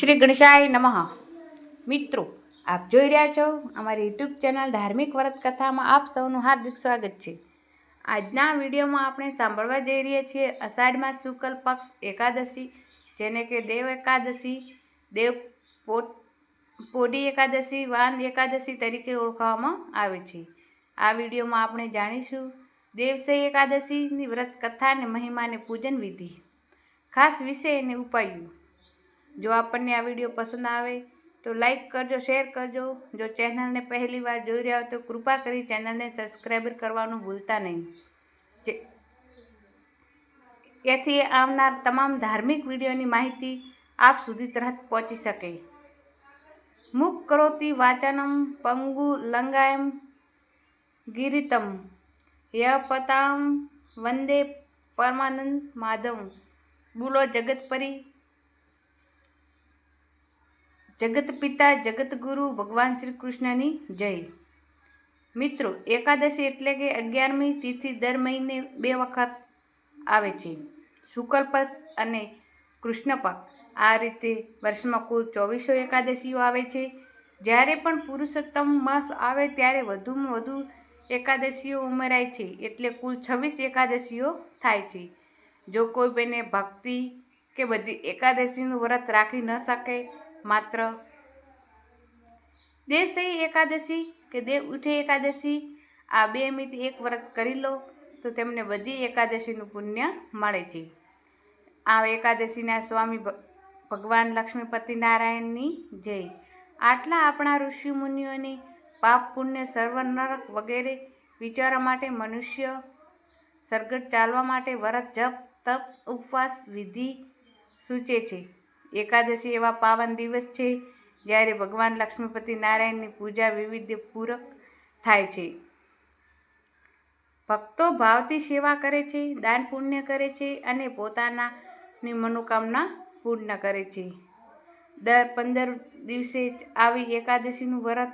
શ્રી ગણેશાય નમઃ. મિત્રો, આપ જોઈ રહ્યા છો અમારી યુટ્યુબ ચેનલ ધાર્મિક વ્રત કથામાં આપ સૌનું હાર્દિક સ્વાગત છે. આજના વિડીયોમાં આપણે સાંભળવા જઈ રહ્યા છીએ અષાઢમાં શુક્લ પક્ષ એકાદશી, જેને કે દેવ એકાદશી, દેવ પોટ, પોડી એકાદશી વાન એકાદશી તરીકે ઓળખવામાં આવે છે. આ વિડીયોમાં આપણે જાણીશું દેવસઈ એકાદશીની વ્રત કથા અને મહિમાને પૂજન વિધિ. ખાસ વિષય અને ઉપાયો. જો આપણને આ વીડિયો પસંદ આવે તો લાઈક કરજો, શેર કરજો. જો ચેનલને પહેલી વાર જોઈ રહ્યા હો તો કૃપા કરી ચેનલને સબસ્ક્રાઈબર કરવાનું ભૂલતા નહીં. એથી આવનાર તમામ ધાર્મિક વિડીયોની માહિતી આપ સુધી તરત પહોંચી શકે. મુક કરોતી વાચનમ પંગુ લંગાયમ ગિરિતમ યપતામ વંદે પરમાનંદ માધવ બોલો જગતપરી જગત પિતા જગતગુરુ ભગવાન શ્રી કૃષ્ણની જય. મિત્રો, એકાદશી એટલે કે અગિયારમી તિથિ દર મહિને બે વખત આવે છે. શુક્લ અને કૃષ્ણ આ રીતે વર્ષમાં કુલ ચોવીસો એકાદશીઓ આવે છે. જ્યારે પણ પુરુષોત્તમ માસ આવે ત્યારે વધુમાં વધુ એકાદશીઓ ઉમેરાય છે. એટલે કુલ છવ્વીસ એકાદશીઓ થાય છે. જો કોઈ બેને ભક્તિ કે બધી એકાદશીનું વ્રત રાખી ન શકે માત્ર. દેવસહી એકાદશી કે દેવ ઉઠે એકાદશી, આ બે મિત એક વ્રત કરી લો, તો તેમને બધી એકાદશીનું પુણ્ય મળે છે. આ એકાદશીના સ્વામી ભગવાન લક્ષ્મીપતિ નારાયણની જય. આટલા આપણા ઋષિ મુનિઓની પાપ પુણ્ય સર્વ નરક વગેરે વિચારવા માટે મનુષ્ય સરગટ ચાલવા માટે વ્રત, જપ, તપ, ઉપવાસ, વિધિ સૂચે છે. એકાદશી એવા પાવન દિવસ છે, જ્યારે ભગવાન લક્ષ્મીપતિ નારાયણની પૂજા વિવિધ પૂરક થાય છે. ભક્તો ભાવથી સેવા કરે છે, દાન પુણ્ય કરે છે અને પોતાનાની મનોકામના પૂર્ણ કરે છે. દર પંદર દિવસે આવી એકાદશીનું વ્રત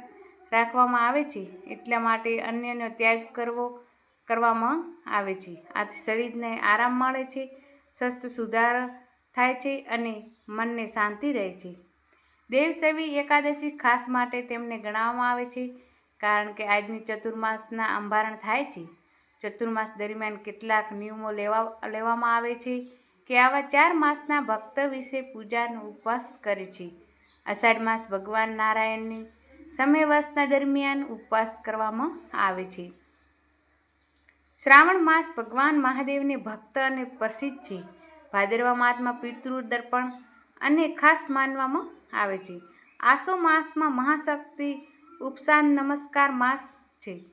રાખવામાં આવે છે, એટલા માટે અન્યનો ત્યાગ કરવો કરવામાં આવે છે. આથી શરીરને આરામ મળે છે, સ્વસ્થ સુધાર થાય છે અને મનને શાંતિ રહે છે. દેવસેવી એકાદશી ખાસ માટે તેમને ગણાવવામાં આવે છે, કારણ કે આજની ચતુર્માસના અંભારણ થાય છે. ચતુર્માસ દરમિયાન કેટલાક નિયમો લેવા, લેવામાં આવે છે કે આવા ચાર માસના ભક્ત વિશે પૂજાનો ઉપવાસ કરે છે. અષાઢ માસ ભગવાન નારાયણની સમયવાસના દરમિયાન ઉપવાસ કરવામાં આવે છે. શ્રાવણ માસ ભગવાન મહાદેવને ભક્ત અને પ્રસિદ્ધ છે. ભાદરવા માસમાં પિતૃ દર્પણ અને ખાસ માનવામાં આવે છે. આસો માસમાં મહાશક્તિ, ઉપસાન, નમસ્કાર માસ છે.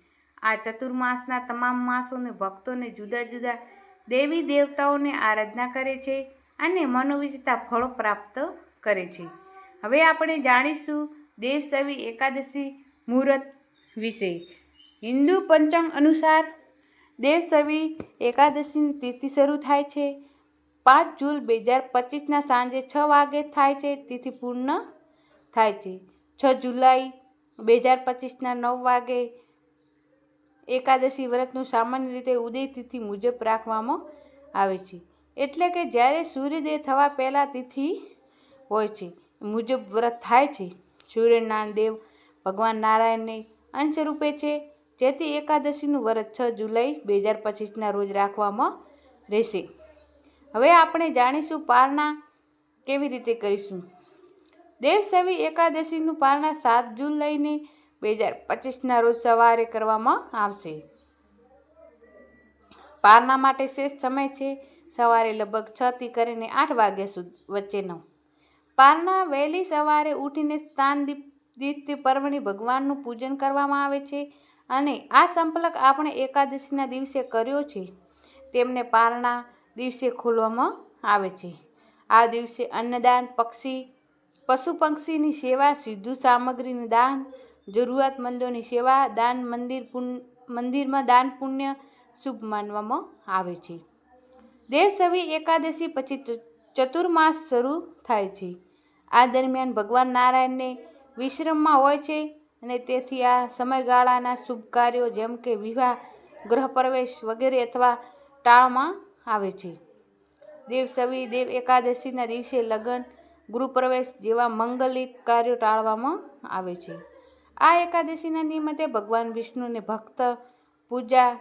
આ ચતુર્માસના તમામ માસોને ભક્તોને જુદા જુદા દેવી દેવતાઓને આરાધના કરે છે અને મનોવિજતા ફળો પ્રાપ્ત કરે છે. હવે આપણે જાણીશું દેવસવી એકાદશી મુહૂર્ત વિશે. હિન્દુ પંચાંગ અનુસાર દેવસવી એકાદશીની તિથિ શરૂ થાય છે. પાંચ જૂન બે હજાર પચીસના સાંજે છ વાગે થાય છે, તિથિ પૂર્ણ થાય છે. છ જુલાઈ બે હજાર પચીસના નવ વાગે એકાદશી વ્રતનું સામાન્ય રીતે ઉદય તિથિ મુજબ રાખવામાં આવે છે. એટલે કે જ્યારે સૂર્યોદય થવા પહેલાં તિથિ હોય છે, મુજબ વ્રત થાય છે સૂર્યનારાયણ દેવ ભગવાન નારાયણને અંશ રૂપે છે, જેથી એકાદશીનું વ્રત છ જુલાઈ બે હજાર પચીસના રોજ રાખવામાં રહેશે. હવે આપણે જાણીશું પારણા કેવી રીતે કરીશું. દેવસેવી એકાદશીનું પારણા સાત જૂન લઈને બે હજાર પચીસના રોજ સવારે કરવામાં આવશે. પારણા માટે શેષ સમય છે. સવારે લગભગ છથી કરીને આઠ વાગ્યા સુધી વચ્ચેનો. પારણા વહેલી સવારે ઉઠીને સ્થાન દીપથી પર્વણી ભગવાનનું પૂજન કરવામાં આવે છે અને આ સંપલક આપણે એકાદશીના દિવસે કર્યો છે. તેમને પારણા દિવસે ખોલવામાં આવે છે. આ દિવસે અન્નદાન, પક્ષી, પશુ પક્ષીની સેવા, સીધું સામગ્રીનું દાન, જરૂરિયાતમંદોની સેવા, દાન મંદિર પુન, મંદિરમાં દાન પુણ્ય શુભ માનવામાં આવે છે. દેવસવી એકાદશી પછી ચતુર્માસ શરૂ થાય છે. આ દરમિયાન ભગવાન નારાયણને વિશ્રમમાં હોય છે અને તેથી આ સમયગાળાના શુભ કાર્યો જેમ કે વિવાહ, ગૃહપ્રવેશ વગેરે અથવા ટાળમાં આવે છે. દેવસવી દેવ એકાદશીના દિવસે લગ્ન, ગૃહપ્રવેશ જેવા મંગલિક કાર્યો ટાળવામાં આવે છે. આ એકાદશીના નિમિત્તે ભગવાન વિષ્ણુને ભક્ત, પૂજા,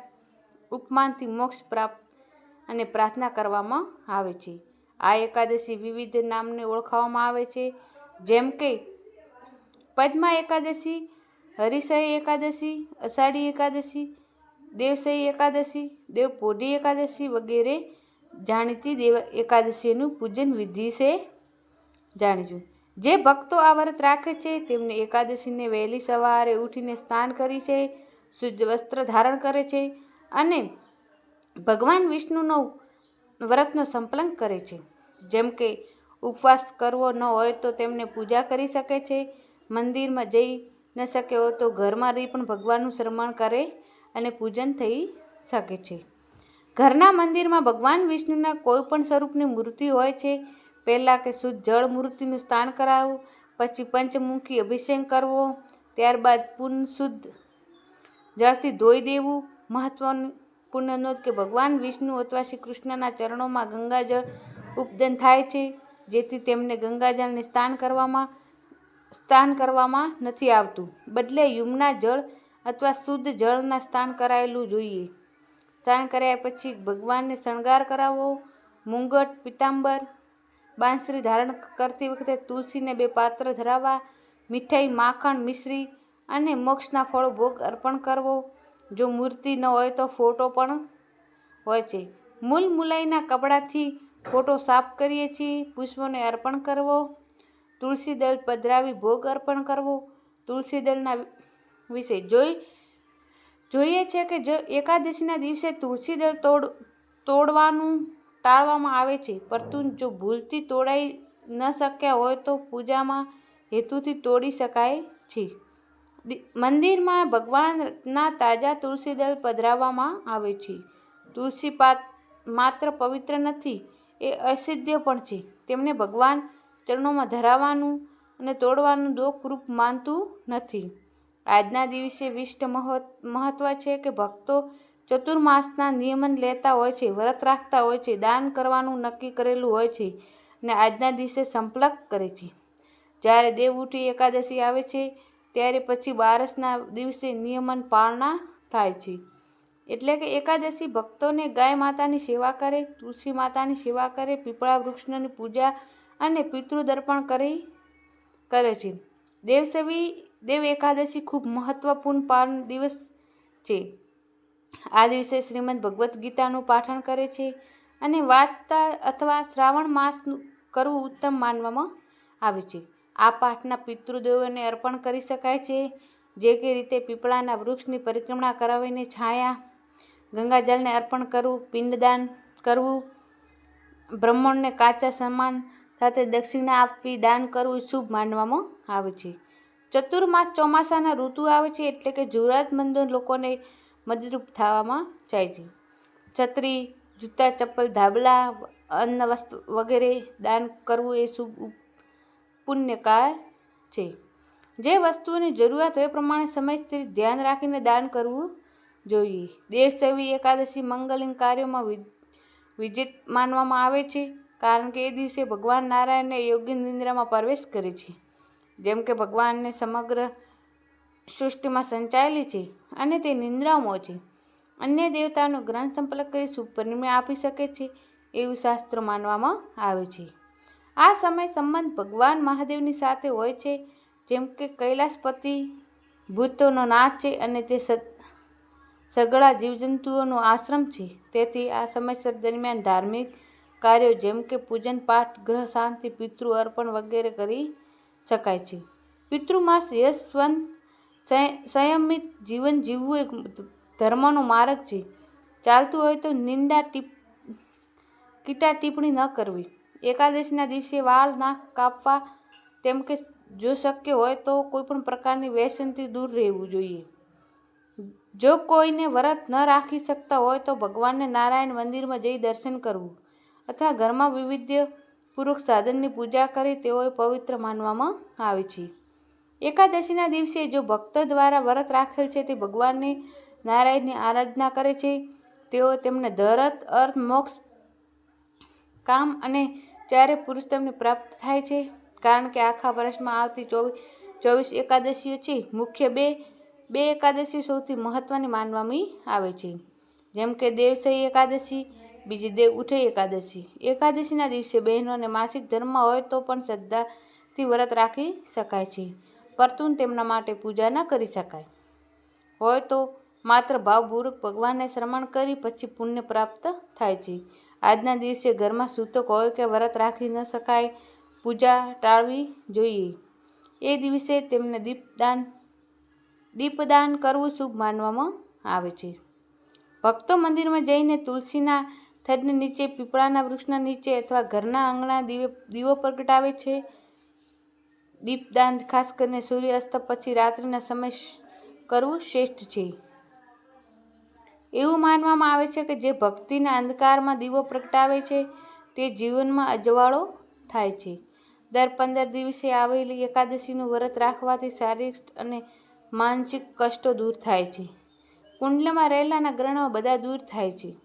ઉપમાનથી મોક્ષ પ્રાપ્ત અને પ્રાર્થના કરવામાં આવે છે. આ એકાદશી વિવિધ નામને ઓળખાવવામાં આવે છે. જેમ કે, પદ્મા એકાદશી હરિશય એકાદશી, અષાઢી એકાદશી દેવસઈ એકાદશી દેવપોઢી એકાદશી વગેરે જાણીતી દેવ એકાદશીનું પૂજન વિધિ છે જાણીશું જે ભક્તો આ વ્રત રાખે છે, તેમને એકાદશીને વહેલી સવારે ઉઠીને સ્નાન કરી છે, શુદ્ધ વસ્ત્ર ધારણ કરે છે અને ભગવાન વિષ્ણુનો વ્રતનો સંપલન કરે છે. જેમ કે ઉપવાસ કરવો ન હોય તો તેમને પૂજા કરી શકે છે, મંદિરમાં જઈ ન શકે હોય તો ઘરમાં રહી પણ ભગવાનનું શ્રમણ કરે અને પૂજન થઈ શકે છે. ઘરના મંદિરમાં ભગવાન વિષ્ણુના કોઈ પણ સ્વરૂપની મૂર્તિ હોય છે, પહેલાં કે શુદ્ધ જળ મૂર્તિનું સ્નાન કરાવવું પછી પંચમુખી અભિષેક કરવો, ત્યારબાદ પૂર્ણ શુદ્ધ જળથી ધોઈ દેવું, મહત્વનું પૂર્ણ નોંધ કે ભગવાન વિષ્ણુ અથવા શ્રી કૃષ્ણના ચરણોમાં ગંગાજળ ઉપદન થાય છે, જેથી તેમને ગંગાજળને સ્નાન કરવામાં સ્નાન કરવામાં નથી આવતું. બદલે યુમના જળ અથવા શુદ્ધ જળના સ્નાન કરાયેલું જોઈએ. સ્નાન કર્યા પછી ભગવાનને શણગાર કરાવવો મુંગટ પિતાંબર બાંસરી ધારણ કરતી વખતે તુલસીને બે પાત્ર ધરાવવા. મીઠાઈ, માખણ, મિશ્રી અને મોક્ષના ફળો ભોગ અર્પણ કરવો. જો મૂર્તિ ન હોય તો ફોટો પણ હોય છે. મૂલ મુલાઈના કપડાથી ફોટો સાફ કરીએ છીએ. પુષ્પોને અર્પણ કરવો. તુલસી દળ પધરાવી ભોગ અર્પણ કરવો. તુલસી દળના વિશે જોઈ, જોઈએ છે કે જો એકાદશીના દિવસે તુલસી દળ તોડ, તોડવાનું ટાળવામાં આવે છે. પરંતુ જો ભૂલથી તોડાઈ ન શક્યા હોય તો પૂજામાં હેતુથી તોડી શકાય છે. મંદિરમાં ભગવાનના તાજા તુલસી દળ પધરાવવામાં આવે છે. તુલસી પાત, માત્ર પવિત્ર નથી, એ અસિદ્ધ્ય પણ છે. તેમને ભગવાન ચરણોમાં ધરાવવાનું અને તોડવાનું દોખરૂપ માનતું નથી. આજના દિવસે વિષ્ટ મહત્વ છે કે ભક્તો ચતુર્માસના નિયમન લેતા હોય છે, વ્રત રાખતા હોય છે, દાન કરવાનું નક્કી કરેલું હોય છે અને આજના દિવસે સંપલક કરે છે. જ્યારે દેવઉઠી એકાદશી આવે છે, ત્યારે પછી બારસના દિવસે નિયમન પાળના થાય છે. એટલે કે એકાદશી ભક્તોને ગાય માતાની સેવા કરે, તુલસી માતાની સેવા કરે, પીપળા વૃક્ષની પૂજા અને પિતૃદર્પણ કરી, કરે છે. દેવસેવી દેવ એકાદશી ખૂબ મહત્વપૂર્ણ પાવન દિવસ છે. આ દિવસે શ્રીમદ ભગવદ્ ગીતાનું પાઠન કરે છે અને વાંચતા અથવા શ્રાવણ માસનું કરવું ઉત્તમ માનવામાં આવે છે. આ પાઠના પિતૃદેવોને અર્પણ કરી શકાય છે. જે કે રીતે પીપળાના વૃક્ષની પરિક્રમા કરાવીને છાયા, ગંગાજળને અર્પણ કરવું, પિંડદાન કરવું બ્રાહ્મણને કાચા સમાન સાથે દક્ષિણા આપવી, દાન કરવું શુભ માનવામાં આવે છે. ચતુર્માસ ચોમાસાના ઋતુ આવે છે એટલે કે જરૂરિયાતમંદ લોકોને મદદરૂપ થવામાં જાય છે. છત્રી, જૂતા, ચપ્પલ, ધાબલા, અન્ન વસ્તુ વગેરે દાન કરવું એ શુભ પુણ્યકાર છે. જે વસ્તુની જરૂરિયાત હોય પ્રમાણે સમય સ્થિર ધ્યાન રાખીને દાન કરવું જોઈએ. દેવસેવી એકાદશી મંગલિંગ કાર્યોમાં વિજિત માનવામાં આવે છે કારણ કે એ દિવસે ભગવાન નારાયણને યોગ્ય નિંદ્રામાં પ્રવેશ કરે છે. જેમ કે ભગવાનને સમગ્ર સૃષ્ટિમાં સંચાયેલી છે અને તે નિંદ્રામાં છે. અન્ય દેવતાનો ગ્રંથ સંપર્ક કરી શુભ આપી શકે છે એવું શાસ્ત્ર માનવામાં આવે છે. આ સમય સંબંધ ભગવાન મહાદેવની સાથે હોય છે, જેમ કે કૈલાસપતિ ભૂતોનો નાથ છે અને તે સગળા જીવજંતુઓનો આશ્રમ છે. તેથી આ સમયસર દરમિયાન ધાર્મિક કાર્યો જેમ કે પૂજન, પાઠ, ગ્રહ, શાંતિ, પિતૃ અર્પણ વગેરે કરી શકાય છે. પિતૃમાસ યશવંત સંયમિત જીવન જીવવું એક ધર્મનો માર્ગ છે. ચાલતું હોય તો નિંદા ટીપ, કીટા ટિપ્પણી ન કરવી. એકાદશીના દિવસે વાળ નાક કાપવા તેમ કે જો શક્ય હોય તો કોઈપણ પ્રકારની વ્યસનથી દૂર રહેવું જોઈએ. જો કોઈને વ્રત ન રાખી શકતા હોય તો ભગવાનને નારાયણ મંદિરમાં જઈ દર્શન કરવું અથવા ઘરમાં વિવિધ પૂર્વક સાધનની પૂજા કરી તેઓએ પવિત્ર માનવામાં આવે છે. એકાદશીના દિવસે જો ભક્ત દ્વારા વ્રત રાખેલ છે તે ભગવાનને નારાયણની આરાધના કરે છે, તેઓ તેમને ધરત, અર્થ, મોક્ષ, કામ અને ચારે પુરુષ તેમને પ્રાપ્ત થાય છે. કારણ કે આખા વર્ષમાં આવતી ચોવીસ ચોવીસ એકાદશીઓ છે, મુખ્ય બે બે એકાદશી સૌથી મહત્ત્વની માનવામાં આવે છે. જેમ કે દેવસઈ એકાદશી બીજી દેવ ઉઠે એકાદશી. એકાદશીના દિવસે બહેનોને માસિક ધર્મ હોય તો પણ શ્રદ્ધાથી વ્રત રાખી શકાય છે. પરતું તેમના માટે પૂજા ન કરી શકાય. હોય તો માત્ર ભાવપૂર્વક ભગવાનને શ્રમણ કરી પછી પુણ્ય પ્રાપ્ત થાય છે. આજના દિવસે ઘરમાં સૂતક હોય કે વ્રત રાખી ન શકાય, પૂજા ટાળવી જોઈએ. એ દિવસે તેમને દીપદાન દીપદાન કરવું શુભ માનવામાં આવે છે. ભક્તો મંદિરમાં જઈને તુલસીના થડની નીચે પીપળાના વૃક્ષના નીચે અથવા ઘરના આંગણા દીવે દીવો પ્રગટાવે છે. દીપદાન ખાસ કરીને સૂર્યાસ્ત પછી રાત્રિના સમય કરવું શ્રેષ્ઠ છે. એવું માનવામાં આવે છે કે જે ભક્તિના અંધકારમાં દીવો પ્રગટાવે છે, તે જીવનમાં અજવાળો થાય છે. દર પંદર દિવસે આવેલી એકાદશીનું વ્રત રાખવાથી શારીરિક અને માનસિક કષ્ટો દૂર થાય છે. કુંડલમાં રહેલાના ગ્રહણો બધા દૂર થાય છે.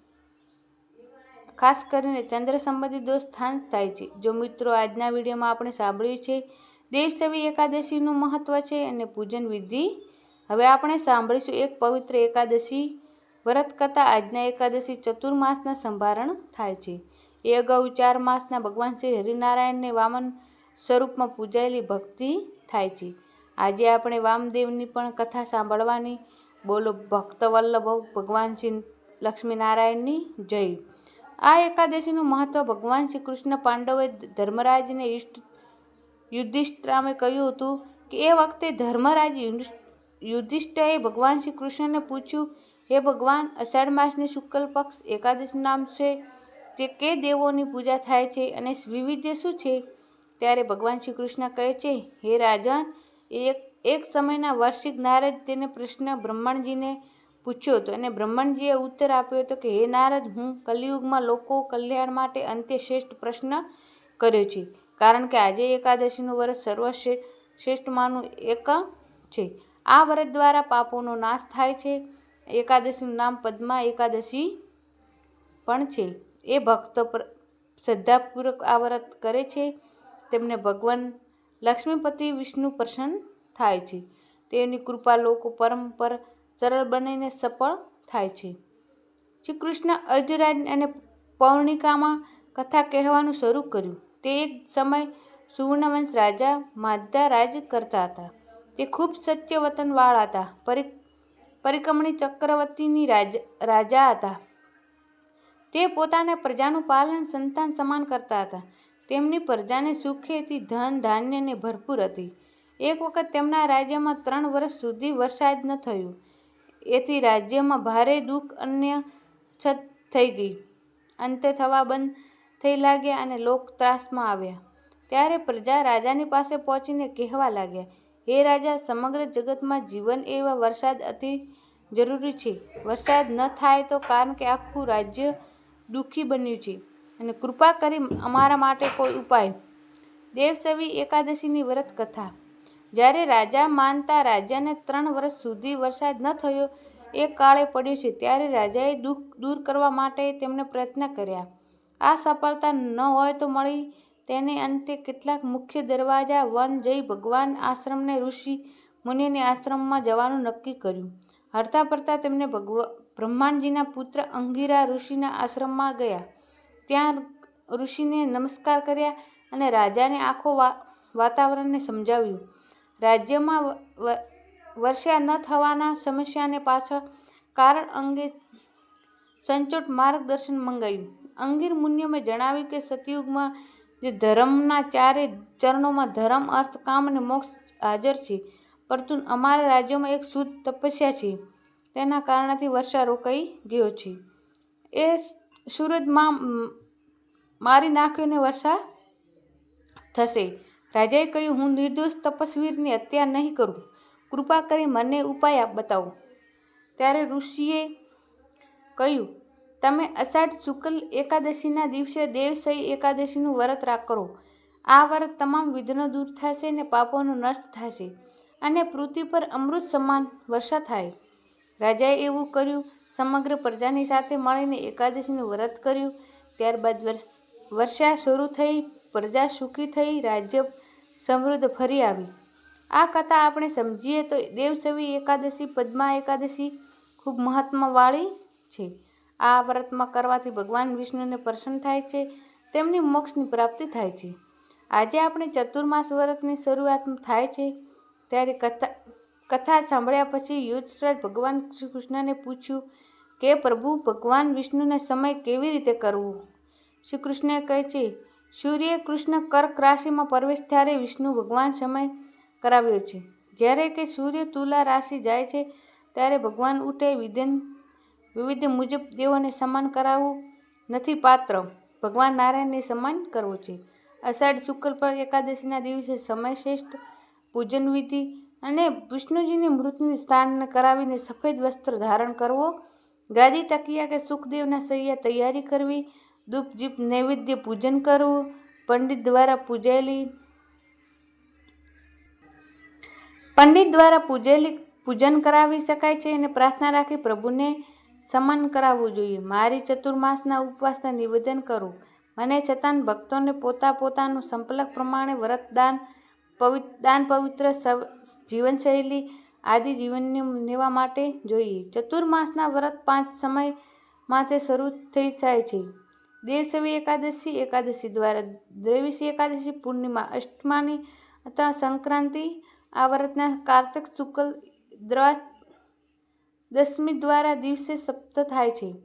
ખાસ કરીને ચંદ્ર સંબંધી દોષ સ્થાન થાય છે. જો મિત્રો આજના વિડીયોમાં આપણે સાંભળ્યું છે દેવસવી એકાદશીનું મહત્ત્વ છે અને પૂજન વિધિ, હવે આપણે સાંભળીશું એક પવિત્ર એકાદશી વ્રત કથા આજના એકાદશી ચતુર્માસના સંભારણ થાય છે. એ અગાઉ ચાર માસના ભગવાન શ્રી હરિનારાયણને વામન સ્વરૂપમાં પૂજાયેલી ભક્તિ થાય છે. આજે આપણે વામદેવની પણ કથા સાંભળવાની. બોલો ભક્ત વલ્લભ, ભગવાન શ્રી લક્ષ્મીનારાયણની જય. આ એકાદશીનું મહત્ત્વ ભગવાન શ્રી કૃષ્ણ પાંડવે ધર્મરાજને ઈષ્ટ યુધિષ્ઠરામે કહ્યું હતું કે એ વખતે ધર્મરાજ યુધિષ્ઠાએ ભગવાન શ્રી કૃષ્ણને પૂછ્યું, હે ભગવાન, અષાઢ માસની શુક્લ પક્ષ એકાદશી નામ છે? તે કે દેવોની પૂજા થાય છે અને વિવિધ્ય શું છે? ત્યારે ભગવાન શ્રી કૃષ્ણ કહે છે, હે રાજન એક એક સમયના વર્ષિક નારદ તેને પ્રશ્ન બ્રહ્માંડજીને પૂછ્યો હતો. અને બ્રહ્માંડજીએ ઉત્તર આપ્યો હતો કે, હે નારદ, હું કલિયુગમાં લોકો કલ્યાણ માટે અંતે શ્રેષ્ઠ પ્રશ્ન કર્યો છે, કારણ કે આજે એકાદશીનું વ્રત સર્વશ્રેષ્ઠમાંનું એક છે. આ વ્રત દ્વારા પાપોનો નાશ થાય છે. એકાદશીનું નામ પદ્મા એકાદશી પણ છે. એ ભક્ત શ્રદ્ધાપૂર્વક આ વ્રત કરે છે. તેમને ભગવાન લક્ષ્મીપતિ વિષ્ણુ પ્રસન્ન થાય છે. તેની કૃપા લોકો પરમ પર સરળ બનીને સફળ થાય છે. શ્રી કૃષ્ણ અર્જુરાજ અને પૌર્ણિકામાં કથા કહેવાનું શરૂ કર્યું. તે એક સમય સુવર્ણવંશ રાજા માધા રાજ કરતા હતા. તે ખૂબ સત્ય વતનવાળા હતા. પરિ, પરિક્રમણી ચક્રવર્તીની રાજ, રાજા હતા. તે પોતાના પ્રજાનું પાલન સંતાન સમાન કરતા હતા. તેમની પ્રજાને સુખેથી ધન ધાન્યને ભરપૂર હતી. એક વખત તેમના રાજ્યમાં ત્રણ વર્ષ સુધી વરસાદ ન થયો. એથી રાજ્યમાં ભારે દુઃખ અન્ય છત થઈ ગઈ. અંતે થવા બંધ થઈ લાગ્યા અને લોક ત્રાસમાં આવ્યા. ત્યારે પ્રજા રાજાની પાસે પહોંચીને કહેવા લાગ્યા, હે રાજા, સમગ્ર જગતમાં જીવન એવા વરસાદ અતિ જરૂરી છે. વરસાદ ન થાય તો કારણ કે આખું રાજ્ય દુઃખી બન્યું છે અને કૃપા કરી અમારા માટે કોઈ ઉપાય. દેવસવી એકાદશીની વ્રત કથા જ્યારે રાજા માનતા રાજાને ત્રણ વર્ષ સુધી વરસાદ ન થયો, એ કાળે પડ્યો છે. ત્યારે રાજાએ દુઃખ દૂર કરવા માટે તેમણે પ્રયત્ન કર્યા. આ સફળતા ન હોય તો મળી. તેને અંતે કેટલાક મુખ્ય દરવાજા, વન જઈ ભગવાન આશ્રમને ઋષિ મુનિને આશ્રમમાં જવાનું નક્કી કર્યું. હરતા ફરતા તેમને ભગવા, બ્રહ્માંડજીના પુત્ર અંગીરા ઋષિના આશ્રમમાં ગયા. ત્યાં ઋષિને નમસ્કાર કર્યા અને રાજાને આખો વાતાવરણને સમજાવ્યું. રાજ્યમાં વર્ષા ન થવાના સમસ્યાને પાછળ કારણ અંગે સંચોટ માર્ગદર્શન મંગાવ્યું અંગીર મુનિઓએ જણાવ્યું કે સતયુગમાં જે ધર્મના ચારે ચરણોમાં ધર્મ, અર્થ, કામ અને મોક્ષ હાજર છે, પરંતુ અમારા રાજ્યોમાં એક શુદ્ધ તપસ્યા છે. તેના કારણથી વર્ષા રોકાઈ ગયો છે. એ સૂરજમાં મારી નાખ્યો ને વર્ષા થશે. રાજાએ કહ્યું, હું નિર્દોષ તપસ્વીરની હત્યા નહીં કરું. કૃપા કરી મને ઉપાય બતાવો. ત્યારે ઋષિએ કહ્યું, તમે અષાઢ શુક્લ એકાદશીના દિવસે દેવસઈ એકાદશીનું વ્રત કરો. આ વ્રત તમામ વિઘ્નો દૂર થશે ને પાપોનું નષ્ટ થશે અને પૃથ્વી પર અમૃત સમાન વર્ષા થાય. રાજાએ એવું કર્યું. સમગ્ર પ્રજાની સાથે મળીને એકાદશીનું વ્રત કર્યું. ત્યારબાદ વર્ષા શરૂ થઈ, પ્રજા સુખી થઈ, રાજ્ય સમૃદ્ધ ફરી આવી. આ કથા આપણે સમજીએ તો દેવસવી એકાદશી, પદ્મા એકાદશી ખૂબ મહત્વવાળી છે. આ વ્રતમાં કરવાથી ભગવાન વિષ્ણુને પ્રસન્ન થાય છે, તેમની મોક્ષની પ્રાપ્તિ થાય છે. આજે આપણે ચતુર્માસ વ્રતની શરૂઆત થાય છે, ત્યારે કથા કથા સાંભળ્યા પછી યુદ્ધરાજ ભગવાન શ્રી કૃષ્ણને પૂછ્યું કે પ્રભુ, ભગવાન વિષ્ણુને સમય કેવી રીતે કરવો? શ્રી કૃષ્ણે કહે છે સૂર્ય કૃષ્ણ કર્ક રાશિમાં પ્રવેશ ત્યારે વિષ્ણુ ભગવાન સમય કરાવ્યો છે. જ્યારે કે સૂર્ય તુલા રાશિ જાય છે, ત્યારે ભગવાન ઉઠે વિધન, વિવિધ મુજબ દેવોને સમાન કરાવવું નથી પાત્ર. ભગવાન નારાયણને સમાન કરવું છે. અષાઢ શુક્લ પર એકાદશીના દિવસે સમય શ્રેષ્ઠ પૂજન વિધિ અને વિષ્ણુજીની મૃત્યુની સ્થાન કરાવીને સફેદ વસ્ત્ર ધારણ કરવો, ગાદી, તકિયા કે સુખદેવના સૈયા તૈયારી કરવી ધૂપ નૈવેદ્ય પૂજન કરવું. પંડિત દ્વારા પૂજાયેલી પંડિત દ્વારા પૂજેલી પૂજન કરાવી શકાય છે અને પ્રાર્થના રાખી પ્રભુને સમાન કરાવવું જોઈએ. મારી ચતુર્માસના ઉપવાસના નિવેદન કરું. મને છતાં ભક્તોને પોતા પોતાનું સંપલક પ્રમાણે વ્રત દાન પવિ, દાન પવિત્ર જીવનશૈલી આદિ જીવનને લેવા માટે જોઈએ. ચતુર્માસના વ્રત પાંચ સમય માટે શરૂ થઈ જાય છે. દેવસવી એકાદશી એકાદશી દ્વારા દ્રેવીસી એકાદશી, પૂર્ણિમા, અષ્ટમાની અથવા સંક્રાંતિ, આ વ્રતના કાર્તક શુક્લ દ્વા દસમી દ્વારા દિવસે સપ્ત થાય છે.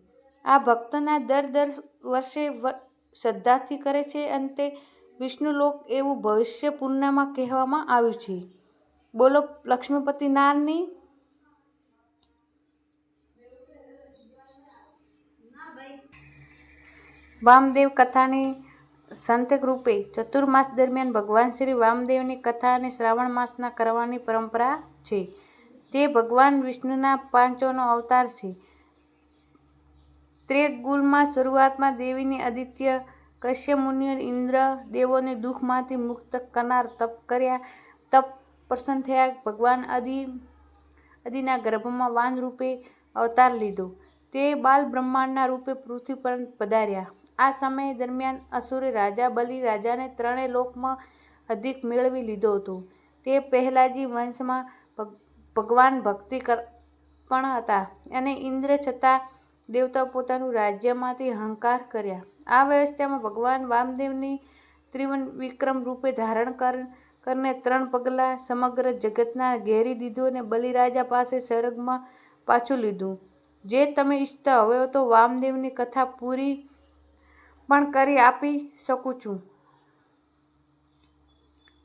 આ ભક્તના દર દર વર્ષે શ્રદ્ધાથી કરે છે. અને તે વિષ્ણુલોક એવું ભવિષ્ય પૂર્ણમાં કહેવામાં આવ્યું છે. બોલો, લક્ષ્મીપતિ નારની વામદેવ કથાની સંતક રૂપે ચતુર્માસ દરમિયાન ભગવાન શ્રી વામદેવની કથા અને શ્રાવણ માસના કરવાની પરંપરા છે. તે ભગવાન વિષ્ણુના પાંચોનો અવતાર છે. ત્રેગુલમાં શરૂઆતમાં દેવીની આદિત્ય કશ્યપ મુનિએ ઇન્દ્ર દેવોને દુઃખમાંથી મુક્ત કરનાર તપ કર્યા. તપ પ્રસન્ન થયા. ભગવાન અદિ અદિના ગર્ભમાં વાન રૂપે અવતાર લીધો. તે બાલ બ્રહ્માંડના રૂપે પૃથ્વી પર પધાર્યા. આ સમય દરમિયાન અસુરે રાજા બલિ રાજાને ત્રણેય લોકમાં અધિક મેળવી લીધો હતો. તે પહેલાજી વંશમાં ભગવાન ભક્તિ પણ હતા અને ઇન્દ્ર છતાં દેવતા પોતાનું રાજ્યમાંથી અહંકાર કર્યા. આ વ્યવસ્થામાં ભગવાન વામદેવની ત્રિવન વિક્રમ રૂપે ધારણ કર, કરીને ત્રણ પગલાં સમગ્ર જગતના ઘેરી દીધું અને બલિરાજા પાસે સ્વર્ગમાં પાછું લીધું. જે તમે ઈચ્છતા હવે તો વામદેવની કથા પૂરી પણ કરી આપી શકું છું.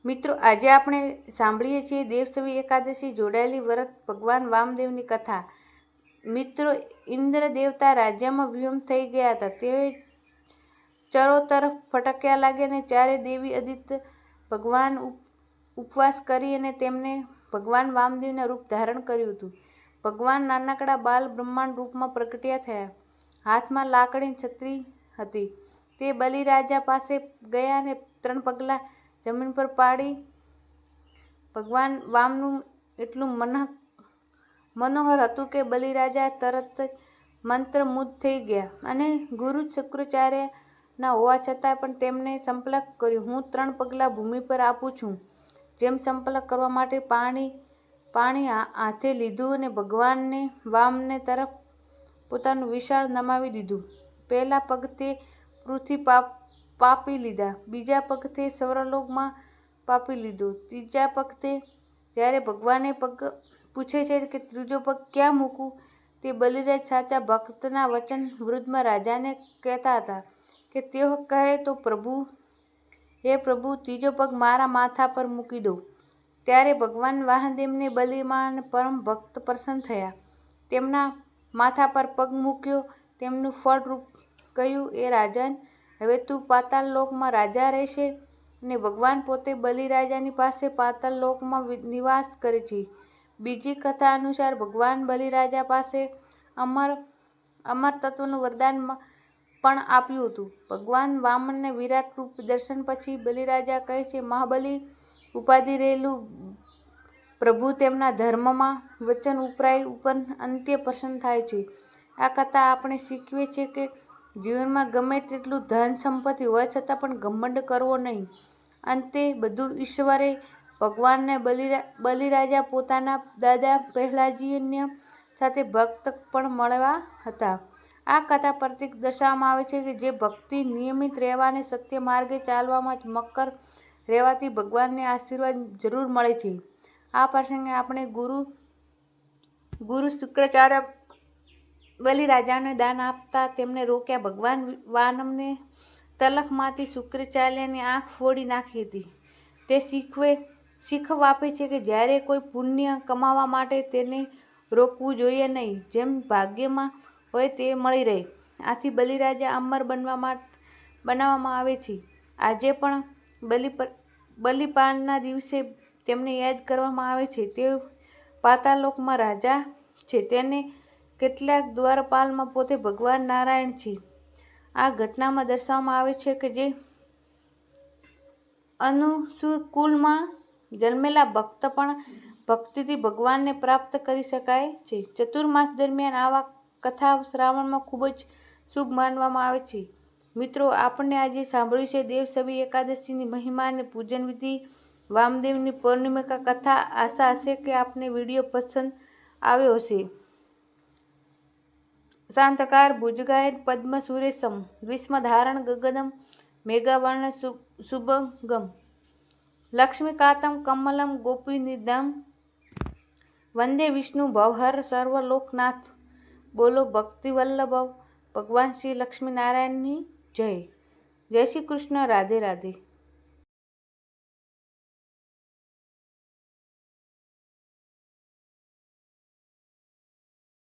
મિત્રો, આજે આપણે સાંભળીએ છીએ દેવસવી એકાદશી જોડાયેલી વ્રત ભગવાન વામદેવની કથા. મિત્રો, ઇન્દ્ર દેવતા રાજ્યમાં વ્યુમ થઈ ગયા હતા. તે ચરો તરફ ફટક્યા લાગે અને ચારે દેવી અદિત્ય ભગવાન ઉપવાસ કરી અને તેમને ભગવાન વામદેવના રૂપ ધારણ કર્યું હતું. ભગવાન નાનકડા બાલ બ્રહ્માંડ રૂપમાં પ્રગટ્યા થયા. હાથમાં લાકડી છત્રી હતી. તે બલિરાજા પાસે ગયા અને ત્રણ પગલાં જમીન પર પાડી. ભગવાન વામનું એટલું મન મનોહર હતું કે બલિરાજા તરત જ મંત્રમુગ્ધ થઈ ગયા અને ગુરુ શુક્રાચાર્યના હોવા છતાં પણ તેમણે સંપલક કર્યો. હું ત્રણ પગલાં ભૂમિ પર આપું છું, જેમ સંપલક કરવા માટે પાણી પાણી હાથે લીધું અને ભગવાનને, વામને તરફ પોતાનું વિશાળ નમાવી દીધું. પહેલાં પગથી પૃથ્વી પાપ પાપી લીધા. બીજા પગથે સૌરલોકમાં પાપી લીધું. ત્રીજા પગથે જ્યારે ભગવાને પગ પૂછે છે કે ત્રીજો પગ ક્યાં મૂકું, તે બલિરાજ સાચા ભક્તના વચન વૃદ્ધમાં રાજાને કહેતા હતા કે તેઓ કહે તો પ્રભુ, હે પ્રભુ, ત્રીજો પગ મારા માથા પર મૂકી દો ત્યારે ભગવાન વાહનદેવને બલિમાન પરમ ભક્ત પ્રસન્ન થયા. તેમના માથા પર પગ મૂક્યો. તેમનું ફળરૂપ કહ્યું, એ રાજાન, હવે તું પાતાળ લોકમાં રાજા રહેશે અને ભગવાન પોતે બલિરાજાની પાસે પાતાળ લોકમાં નિવાસ કરે છે. બીજી કથા અનુસાર ભગવાન બલિરાજા પાસે અમર અમર તત્વનું વરદાન પણ આપ્યું હતું. ભગવાન વામનને વિરાટ રૂપ દર્શન પછી બલિરાજા કહે છે, મહાબલી, ઉપાધિ રહેલું પ્રભુ તેમના ધર્મમાં વચન ઉપરાય ઉપર અંત્ય પ્રસન્ન થાય છે. આ કથા આપણે શીખવે છે કે જીવનમાં ગમે તેટલું ધન સંપત્તિ હોય છતાં પણ ઘમંડ કરવો નહીં. અંતે બધું ઈશ્વરે ભગવાનને બલિરા, બલિરાજા પોતાના દાદા પ્રહલાદજીને સાથે ભક્ત પણ મળવા હતા. આ કથા પ્રતિક દર્શાવવામાં આવે છે કે જે ભક્તિ નિયમિત રહેવાને સત્ય માર્ગે ચાલવામાં જ મક્કર રહેવાથી ભગવાનને આશીર્વાદ જરૂર મળે છે. આ પ્રસંગે આપણે ગુરુ ગુરુ શુક્રાચાર્ય બલિરાજાને દાન આપતા તેમને રોક્યા. ભગવાન વાનમને તલખમાંથી શુક્રાચાર્યની આંખ ફોડી નાખી હતી. તે શીખવે, શીખવ આપે છે કે જ્યારે કોઈ પુણ્ય કમાવા માટે તેને રોકવું જોઈએ નહીં, જેમ ભાગ્યમાં હોય તે મળી રહે. આથી બલિરાજા અમર બનવા માટે બનાવવામાં આવે છે. આજે પણ બલિ, બલિપાનના દિવસે તેમને યાદ કરવામાં આવે છે. તે પાતાલોકમાં રાજા છે. તેને કેટલાક દ્વારપાલમાં પોતે ભગવાન નારાયણ છે. આ ઘટનામાં દર્શાવવામાં આવે છે કે જે અનુસુકુલમાં જન્મેલા ભક્ત પણ ભક્તિથી ભગવાનને પ્રાપ્ત કરી શકાય છે. ચતુર્માસ દરમિયાન આવા કથા શ્રાવણમાં ખૂબ જ શુભ માનવામાં આવે છે. મિત્રો, આપણે આજે સાંભળ્યું છે દેવસવી એકાદશીની મહિમા અને પૂજન વિધિ. વામદેવની પૌર્ણિમિકા કથા આશા હશે કે આપને વીડિયો પસંદ આવ્યો હશે. શાંતકાર ભુજગાયન પદ્મ સુરેશમ વિસ્મધારણ ગગનમ મેઘાવર્ણ શુભગમ લક્ષ્મીકાતમ કમલમ ગોપીનિદમ વંદે વિષ્ણુ ભવહર સર્વલોકનાથ બોલો ભક્તિવલ્લભ ભગવાન શ્રી લક્ષ્મીનારાયણની જય જય શ્રી કૃષ્ણ રાધે રાધે